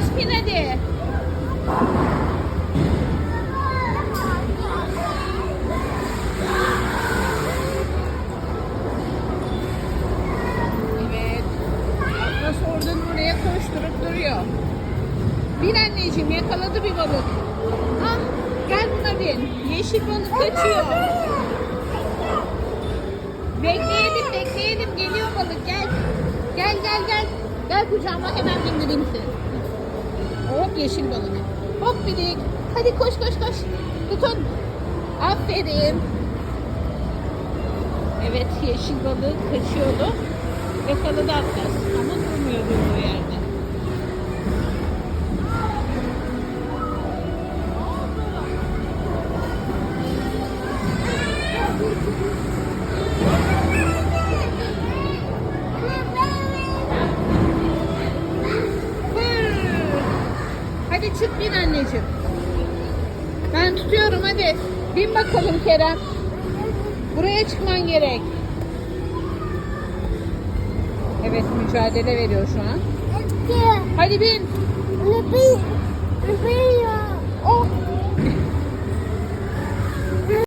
Hadi. Evet. Atlas oradan buraya koşturup duruyor. Bin anneciğim yakaladı bir balık. Ah gel buna bin. Yeşil balık kaçıyor. Bekleyelim bekleyelim geliyor balık gel. Gel gel gel. Gel kucağıma hemen bindireyim seni. Yeşil balık. Hop birik. Hadi koş koş koş. Tutun. Aferin. Evet yeşil balık kaçıyordu. Yakaladı Atlas ama Hadi çık bin anneciğim. Ben tutuyorum hadi. Bin bakalım Kerem. Buraya çıkman gerek. Evet mücadele veriyor şu an. Hadi bin. Oh